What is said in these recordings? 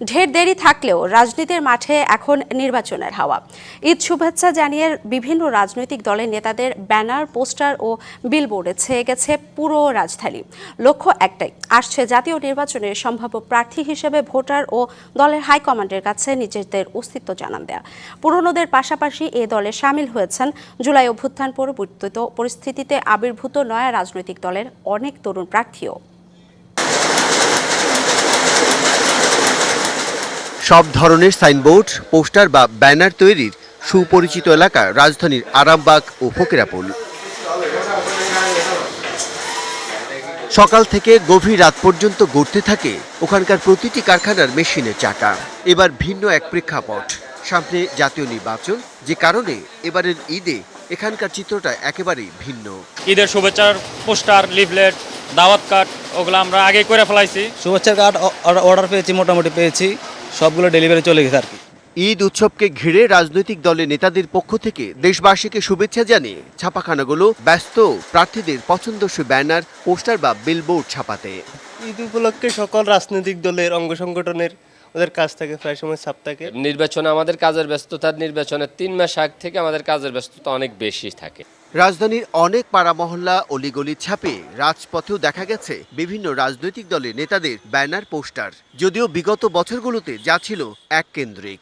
ঢের দেরি থাকলেও রাজনীতির মাঠে এখন নির্বাচনের হাওয়া। ঈদ শুভেচ্ছা জানিয়ে বিভিন্ন রাজনৈতিক দলের নেতাদের ব্যানার, পোস্টার ও বিলবোর্ডে ছেয়ে গেছে পুরো রাজধানী। লক্ষ্য একটাই, আসছে জাতীয় নির্বাচনের সম্ভাব্য প্রার্থী হিসেবে ভোটার ও দলের হাইকমান্ডের কাছে নিজেদের অস্তিত্ব জানান দেয়া। পুরনোদের পাশাপাশি এ দলে সামিল হয়েছেন জুলাই অভ্যুত্থান পরবর্তিত পরিস্থিতিতে আবির্ভূত নয়া রাজনৈতিক দলের অনেক তরুণ প্রার্থীও। সব ধরনের সাইনবোর্ড পোস্টার বা ব্যানার তৈরির সুপরিচিত এলাকা রাজধানীর আরামবাগ ও ফকিরাপুল। সকাল থেকে গভীর রাত পর্যন্ত গড়তে থাকে ওখানকার প্রতিটি কারখানার মেশিনের চাকা। এবার ভিন্ন এক প্রেক্ষাপট। সামনে জাতীয় নির্বাচন যে কারণে এবারের ঈদে এখানকার চিত্রটা একেবারেই ভিন্ন। ঈদের শুভেচ্ছার পোস্টার লিফলেট দাওয়াত কার্ড ওগুলো আমরা আগে করে ফেলাইছি। শুভেচ্ছার কার্ড অর্ডার পেয়েছি মোটামুটি পেয়েছি। সবগুলো ডেলিভারি চলে গেছে আর কি। ঈদ উৎসবকে ঘিরে রাজনৈতিক দলের নেতাদের পক্ষ থেকে দেশবাসীকে শুভেচ্ছা জানিয়ে ছাপাখানাগুলো ব্যস্ত প্রার্থীদের পছন্দসই ব্যানার পোস্টার বা বিলবোর্ড ছাপাতে। ঈদ উপলক্ষে সকল রাজনৈতিক দলের অঙ্গ সংগঠনের ওদের কাজ থাকে প্রায় সময় ছাপ থাকে। নির্বাচনে আমাদের কাজের ব্যস্ততার নির্বাচনের তিন মাস আগ থেকে আমাদের কাজের ব্যস্ততা অনেক বেশি থাকে। রাজধানীর অনেক পাড়া মহল্লা অলিগলি ছাপে রাজপথেও দেখা গেছে বিভিন্ন রাজনৈতিক দলের নেতাদের ব্যানার, পোস্টার। যদিও বিগত বছরগুলোতে যা ছিল এক কেন্দ্রিক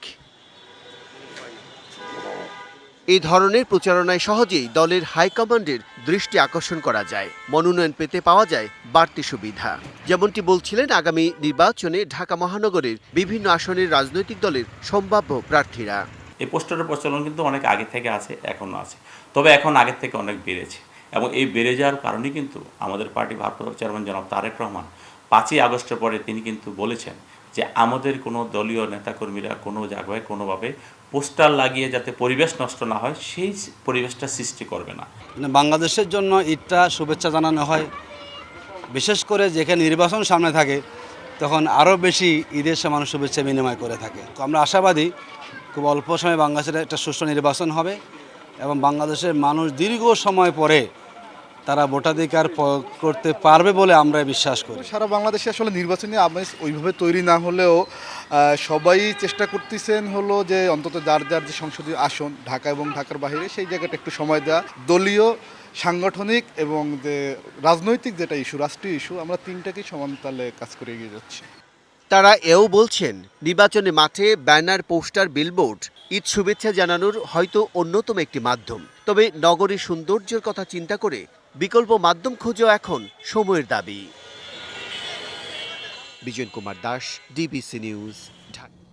এই ধরনের প্রচারণায় সহজেই দলের হাইকমান্ডের দৃষ্টি আকর্ষণ করা যায়। মনোনয়ন পেতে পাওয়া যায় বাড়তি সুবিধা। যেমনটি বলছিলেন আগামী নির্বাচনে ঢাকা মহানগরের বিভিন্ন আসনের রাজনৈতিক দলের সম্ভাব্য প্রার্থীরা। এই পোস্টারের প্রচলন কিন্তু অনেক আগে থেকে আছে এখনও আছে। তবে এখন আগের থেকে অনেক বেড়েছে। এবং এই বেড়ে যাওয়ার কারণে কিন্তু আমাদের পার্টি ভারপ্রাপ্ত চেয়ারম্যান জনাব তারেক রহমান পাঁচই আগস্টের পরে তিনি কিন্তু বলেছেন যে, আমাদের কোনো দলীয় নেতাকর্মীরা কোনো জায়গায় কোনোভাবে পোস্টার লাগিয়ে যাতে পরিবেশ নষ্ট না হয়, সেই পরিবেশটা সৃষ্টি করবে না। মানে বাংলাদেশের জন্য ঈদটা শুভেচ্ছা জানানো হয়। বিশেষ করে যেখানে নির্বাচন সামনে থাকে, তখন আরও বেশি ঈদের সময় মানুষ শুভেচ্ছা বিনিময় করে থাকে। আমরা আশাবাদী, খুব অল্প সময়ে বাংলাদেশের একটা সুষ্ঠু নির্বাচন হবে। এবং বাংলাদেশের মানুষ দীর্ঘ সময় পরে তারা ভোটাধিকার করতে পারবে বলে আমরা বিশ্বাস করি। সারা বাংলাদেশে আসলে নির্বাচনী আমেজ ওইভাবে তৈরি না হলেও সবাই চেষ্টা করতেছেন হলো যে অন্তত যার যার যে সংসদীয় আসন ঢাকা এবং ঢাকার বাইরে সেই জায়গাটা একটু সময় দেওয়া। দলীয় সাংগঠনিক এবং যে রাজনৈতিক যেটা ইস্যু রাষ্ট্রীয় ইস্যু আমরা তিনটাকেই সমান তালে কাজ করে এগিয়ে যাচ্ছি। তারা এও বলছেন নির্বাচনে মাঠে ব্যানার পোস্টার বিলবোর্ড ঈদ শুভেচ্ছা জানানোর হয়তো অন্যতম একটি মাধ্যম। তবে নগরীর সৌন্দর্যের কথা চিন্তা করে বিকল্প মাধ্যম খুঁজেও এখন সময়ের দাবি। Bijoy Kumar Das, DBC news, Dhaka.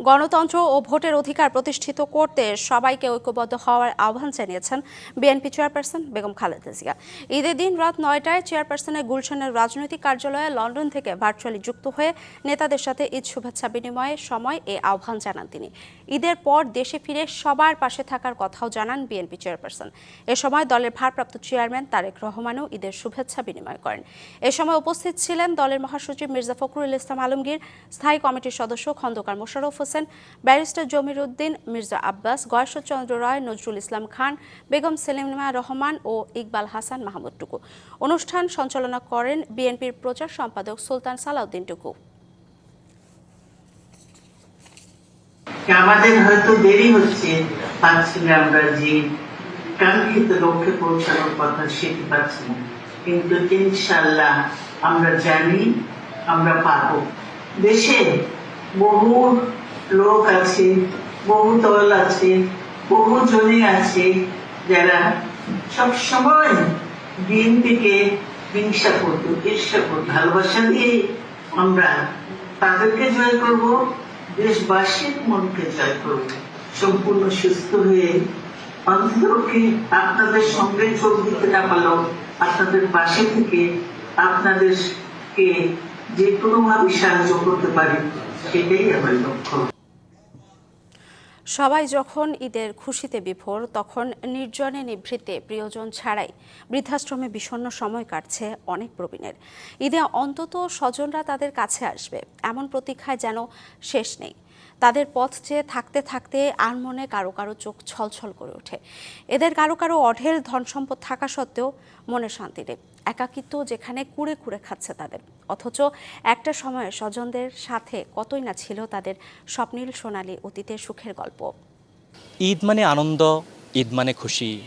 গণতন্ত্র ও ভোটের অধিকার প্রতিষ্ঠিত করতে সবাইকে ঐক্যবদ্ধ হওয়ার আহ্বান জানিয়েছেন বিএনপি চেয়ারপারসন বেগম খালেদা জিয়া। ঈদের দিন রাত নয়টায় চেয়ারপারসনের গুলশানের রাজনৈতিক কার্যালয়ে লন্ডন থেকে ভার্চুয়ালি যুক্ত হয়ে নেতাদের সাথে ঈদ শুভেচ্ছা বিনিময়ের সময় এ আহ্বান জানান তিনি। ঈদের পর দেশে ফিরে সবার পাশে থাকার কথাও জানান বিএনপি চেয়ারপারসন। এ সময় দলের ভারপ্রাপ্ত চেয়ারম্যান তারেক রহমানও ঈদের শুভেচ্ছা বিনিময় করেন। এ সময় উপস্থিত ছিলেন দলের মহাসচিব মির্জা ফখরুল ইসলাম আলমগীর, স্থায়ী কমিটির সদস্য খন্দকার মোশাররফ হোসেন, ব্যারিস্টার জমির উদ্দিন, মির্জা আব্বাস, গয়েশ্বরচন্দ্র রায়, নজরুল ইসলাম খান, বেগম সেলিমা রহমান ও ইকবাল হাসান মাহমুদ টুকু অনুষ্ঠান সঞ্চালনা করেন বিএনপির প্রচার সম্পাদক সুলতান সালাউদ্দিন টুকু আমাদের হয়তো দেরি হচ্ছে পাচ্ছি না আমরা যে কাঙ্ক্ষিত লক্ষ্যে পৌঁছানোর কথা সেটি পাচ্ছি না। কিন্তু ইনশাল্লাহ আমরা জানি, আমরা পাবো দেশে বহু লোক আছে, বহু দল আছে, বহু জনে আছে যারা সব সবসময় বিএনপিকে হিংসা করতো, ঈর্ষা করতো, ভালোবাসা দিয়ে আমরা তাদেরকে জয় করব, দেশবাসীর মনকে জয় করব। সম্পূর্ণ সুস্থ হয়ে অন্ততপক্ষে আপনাদের সঙ্গে যোগ দিতে না পারলেও আপনাদের পাশে থেকে আপনাদেরকে যে কোনো ভাবে সাহায্য করতে পারি, সেটাই আমার লক্ষ্য। সবাই যখন ঈদের খুশিতে বিভোর, তখন নির্জনে নিভৃতে প্রিয়জন ছাড়াই বৃদ্ধাশ্রমে বিষণ্ণ সময় কাটছে অনেক প্রবীণের। ঈদে অন্তত স্বজনরা তাদের কাছে আসবে, এমন প্রতীক্ষায় যেন শেষ নেই। তাদের পথ চেয়ে থাকতে থাকতে আর মনে কারও কারও চোখ ছলছল করে ওঠে। এদের কারও কারও অঢেল ধন সম্পদ থাকা সত্ত্বেও মনে শান্তি নেই। একাকিত্ব যেখানে কুড়ে কুড়ে খাচ্ছে তাদের। অথচ একটা সময়ে স্বজনদের সাথে কতই না ছিল তাদের স্বপ্নীল সোনালী অতীতের সুখের গল্প। ঈদ মানে আনন্দ, ঈদ মানে খুশি।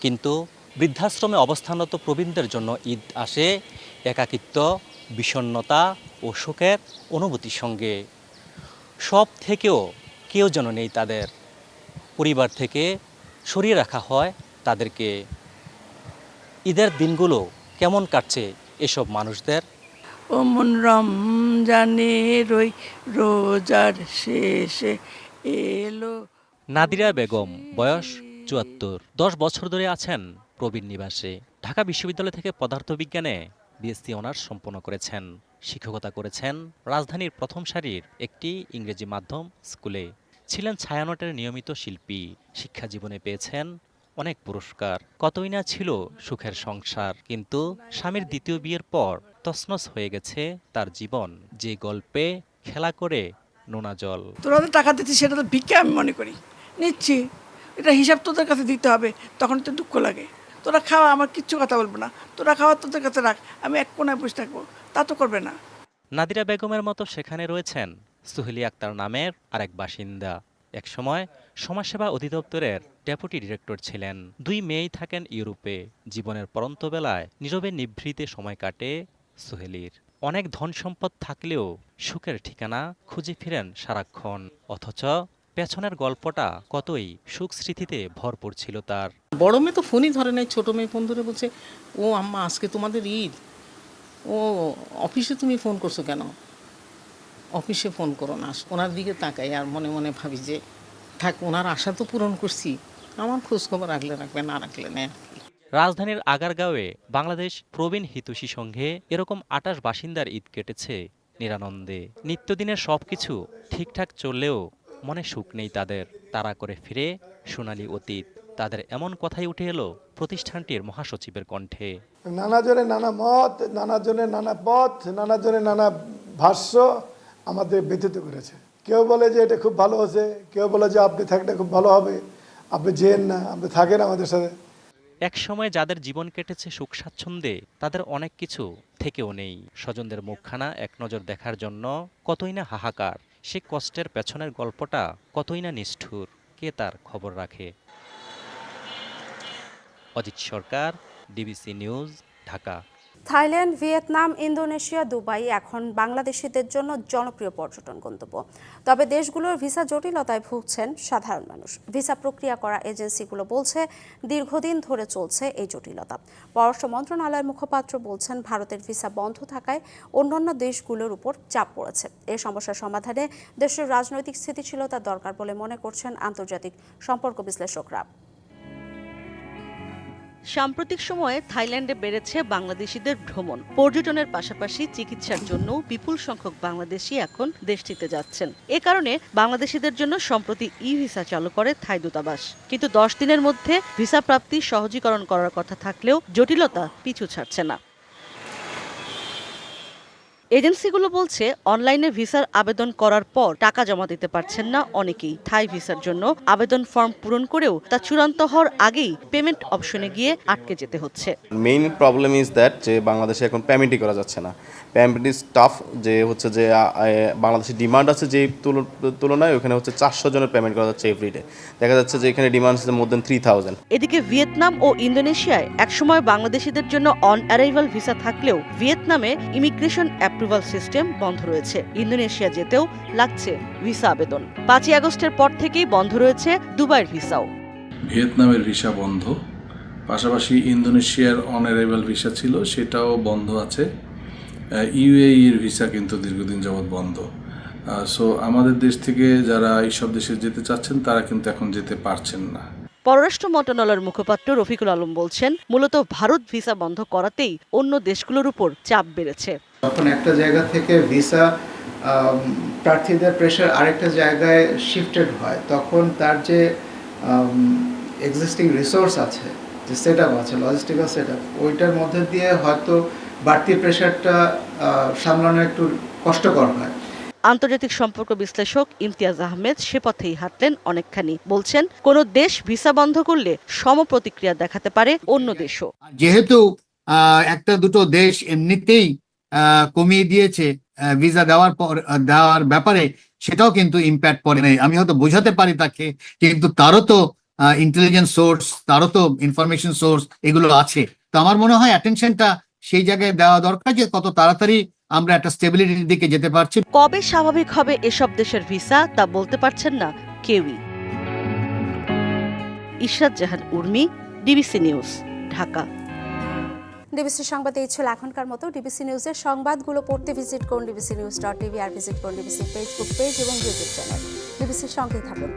কিন্তু বৃদ্ধাশ্রমে অবস্থানরত প্রবীণদের জন্য ঈদ আসে একাকিত্ব, বিষণ্ণতা ও শোকের অনুভূতির সঙ্গে। সব থেকেও কেউ যেন নেই তাদের। পরিবার থেকে সরিয়ে রাখা হয় তাদেরকে। ঈদের দিনগুলো কেমন কাটছে এসব মানুষদের? ওমন রমজানে রই রোজার শেষে এলো নাদিরা বেগম বয়স চুয়াত্তর। দশ বছর ধরে আছেন প্রবীণ নিবাসে। ঢাকা বিশ্ববিদ্যালয় থেকে পদার্থবিজ্ঞানে বিএসসি অনার্স সম্পন্ন করেছেন। শিক্ষকতা করেছেন রাজধানীর প্রথম সারির একটি ইংরেজি মাধ্যম স্কুলে। ছিলেন ছায়ানটের নিয়মিত শিল্পী। শিক্ষা জীবনে পেয়েছেন অনেক পুরস্কার। কতই না ছিল সুখের সংসার কিন্তু স্বামীর দ্বিতীয় বিয়ের পর তছনছ হয়ে গেছে তার জীবন। যে গল্পে খেলা করে নোনা জল। তোরা তো টাকা দিচ্ছিস সেটা তো ভিক্ষা আমি মনে করি। নিচ্ছি। এটা হিসাব তোদের কাছে দিতে হবে তখন তো দুঃখ লাগে। তোরা খাওয়া আমার কিচ্ছু কথা বলব না। তোরা খাওয়া তোদের কাছে রাখ আমি এক কোনায় বসে থাকব। তা তো করবে না। নাদিরা বেগমের মতো সেখানে রয়েছেন সুহেলি আক্তার নামের আরেক বাসিন্দা। এক একসময় সমাজসেবা অধিদপ্তরের ডেপুটি ডিরেক্টর ছিলেন। দুই মেয়েই থাকেন ইউরোপে। জীবনের পরন্ত বেলায় নীরবে নিভৃতে সময় কাটে সোহেলির। অনেক ধন সম্পদ থাকলেও সুখের ঠিকানা খুঁজে ফিরেন সারাক্ষণ। অথচ পেছনের গল্পটা কতই সুখ স্মৃতিতে ভরপুর ছিল তার। বড় মেয়ে তো ফোনই ধরে নাই, ছোট মেয়ে ফোন ধরে বলছে, ও আম্মা, আজকে তোমাদের ঈদ। ও, অফিসে তুমি ফোন করছ কেন? অফিসে ফোন করো না। ওনার দিকে তাকাই আর মনে মনে ভাবি যে, থাক, ওনার আশা তো পূরণ করছি। আমার খোঁজ খবর রাখলে রাখবে না রাখলে নেই রাজধানীর আগারগাঁওয়ে বাংলাদেশ প্রবীণ হিতৈষী সংঘে এরকম আটাশ বাসিন্দার ঈদ কেটেছে নিরানন্দে। নিত্যদিনের সব কিছু ঠিকঠাক চললেও মনে সুখ নেই তাদের। তারা করে ফিরে সোনালী অতীত। তাদের এমন কথাই উঠে এলো প্রতিষ্ঠানটির মহাসচিবের কণ্ঠে। নানা জনের নানা মত নানা জনের নানা পথ নানা জনের নানা ভাষ্য আমাদের ব্যথিত করেছে। কেউ বলে যে এটা খুব ভালো হয়েছে কেউ বলে যে আপনি থাকলে খুব ভালো হবে। আপনি যেন না, আপনি থাকেন আমাদের সাথে। এক সময় যাদের জীবন কেটেছে সুখ স্বাচ্ছন্দ্যে, তাদের অনেক কিছু থেকেও নেই। স্বজনদের মুখখানা এক নজর দেখার জন্য কতই না হাহাকার। সে কষ্টের পেছনের গল্পটা কতই না নিষ্ঠুর, কে তার খবর রাখে? Ajit Sarkar, DBC news, Dhaka. Thailand, Vietnam, Indonesia, Dubai এখন বাংলাদেশিদের জন্য জনপ্রিয় পর্যটন গন্তব্য। তবে দেশগুলোর ভিসা জটিলতায় ভুগছেন সাধারণ মানুষ। ভিসা প্রক্রিয়া করা এজেন্সিগুলো বলছে, দীর্ঘদিন ধরে চলছে এই জটিলতা। পররাষ্ট্র মন্ত্রণালয়ের মুখপাত্র বলছেন, ভারতের ভিসা বন্ধ থাকায় অন্যান্য দেশগুলোর উপর চাপ পড়েছে। এ সমস্যার সমাধানে দেশের রাজনৈতিক স্থিতিশীলতা দরকার বলে মনে করছেন আন্তর্জাতিক সম্পর্ক বিশ্লেষকরা। সাম্প্রতিক সময়ে থাইল্যান্ডে বেড়েছে বাংলাদেশিদের ভ্রমণ। পর্যটনের পাশাপাশি চিকিৎসার জন্য বিপুল সংখ্যক বাংলাদেশি এখন দেশটিতে যাচ্ছেন। এ কারণে বাংলাদেশিদের জন্য সম্প্রতি ই ভিসা চালু করে থাই দূতাবাস। কিন্তু দশ দিনের মধ্যে ভিসা প্রাপ্তি সহজীকরণ করার কথা থাকলেও জটিলতা পিছু ছাড়ছে না। এজেন্সিগুলো বলছে অনলাইনে ভিসার আবেদন করার পর টাকা জমা দিতে পারছেন না অনেকেই। থাই ভিসার জন্য আবেদন ফর্ম পূরণ করেও তা চূড়ান্ত হওয়ার আগেই পেমেন্ট অপশনে গিয়ে আটকে যেতে হচ্ছে। মেইন প্রবলেম ইজ দ্যাট যে বাংলাদেশে এখন পেমেন্টই করা যাচ্ছে না। পেমেন্ট ইজ টাফ যে হচ্ছে যে বাংলাদেশের ডিমান্ড আছে যে তুলনায় ওখানে হচ্ছে চারশো জনের পেমেন্ট করা যাচ্ছে এভরিডে দেখা যাচ্ছে যে এখানে ডিমান্ড আছে মোর দেন থ্রি থাউজেন্ড এদিকে ভিয়েতনাম ও ইন্দোনেশিয়ায় একসময় বাংলাদেশিদের জন্য অন অ্যারাইভাল ভিসা থাকলেও ভিয়েতনামে ইমিগ্রেশন অ্যাপ্রুভাল সিস্টেম বন্ধ রয়েছে। ইন্দোনেশিয়া যেতেও লাগছে ভিসা আবেদন। পাঁচই আগস্টের পর থেকেই বন্ধ রয়েছে দুবাইয়ের ভিসাও। ভিয়েতনামের ভিসা বন্ধ। পাশাপাশি ইন্দোনেশিয়ার অন অ্যারাইভাল ভিসা ছিল, সেটাও বন্ধ আছে। ইউএইর ভিসা কিন্তু দীর্ঘদিন যাবৎ বন্ধ। সো আমাদের দেশ থেকে যারা এইসব দেশে যেতে চাচ্ছেন, তারা কিন্তু এখন যেতে পারছেন না। পররাষ্ট্র মন্ত্রণালয়ের মুখপাত্র রফিকুল আলম বলছেন, মূলত ভারত ভিসা বন্ধ করাতেই অন্য দেশগুলোর উপর চাপ বেড়েছে। যখন একটা জায়গা থেকে ভিসা প্রার্থীদের প্রেশার আরেকটা জায়গায় শিফটেড হয়, তখন তার যে এক্সিস্টিং রিসোর্স আছে, যে সেট আছে লজিস্টিক্যাল সেট ওইটার মধ্যে দিয়ে হয়তো বাড়তি প্রেশারটা সামলানো একটু কষ্টকর হয়। আন্তর্জাতিক সম্পর্ক বিশ্লেষক ইমতিয়াজ আহমেদ সে পথেই হাঁটলেন অনেকখানি। বলছেন, কোন দেশ ভিসা বন্ধ করলে সম প্রতিক্রিয়া দেখাতে পারে অন্য দেশও। যেহেতু একটা দুটো দেশ এমনিতেই কমিয়ে দিয়েছে ভিসা দেওয়ার পর দেওয়ার ব্যাপারে, সেটাও কিন্তু ইম্প্যাক্ট পড়ে নাই। আমি হয়তো বোঝাতে পারি তাকে, কিন্তু তারও তো ইন্টেলিজেন্স সোর্স তারও তো ইনফরমেশন সোর্স এগুলো আছে। তো আমার মনে হয় অ্যাটেনশনটা সেই জায়গায় দেওয়া দরকার যে কত তাড়াতাড়ি আমরা একটা স্টেবিলিটির দিকে যেতে পারছি। কবে স্বাভাবিক হবে এসব দেশের ভিসা তা বলতে পারছেন না কেউই। Ishrat Jahan Urmi DBC news Dhaka. DBC সংবাদে এই ছিল এখনকার মতো। ডিবিসি নিউজের সংবাদগুলো পড়তে ভিজিট করুন ডিবিসি নিউজ ডট টিভি আর ভিজিট করুন ডিবিসি ফেসবুক পেজ এবং ইউটিউব চ্যানেল ডিবিসির সঙ্গেই থাকুন।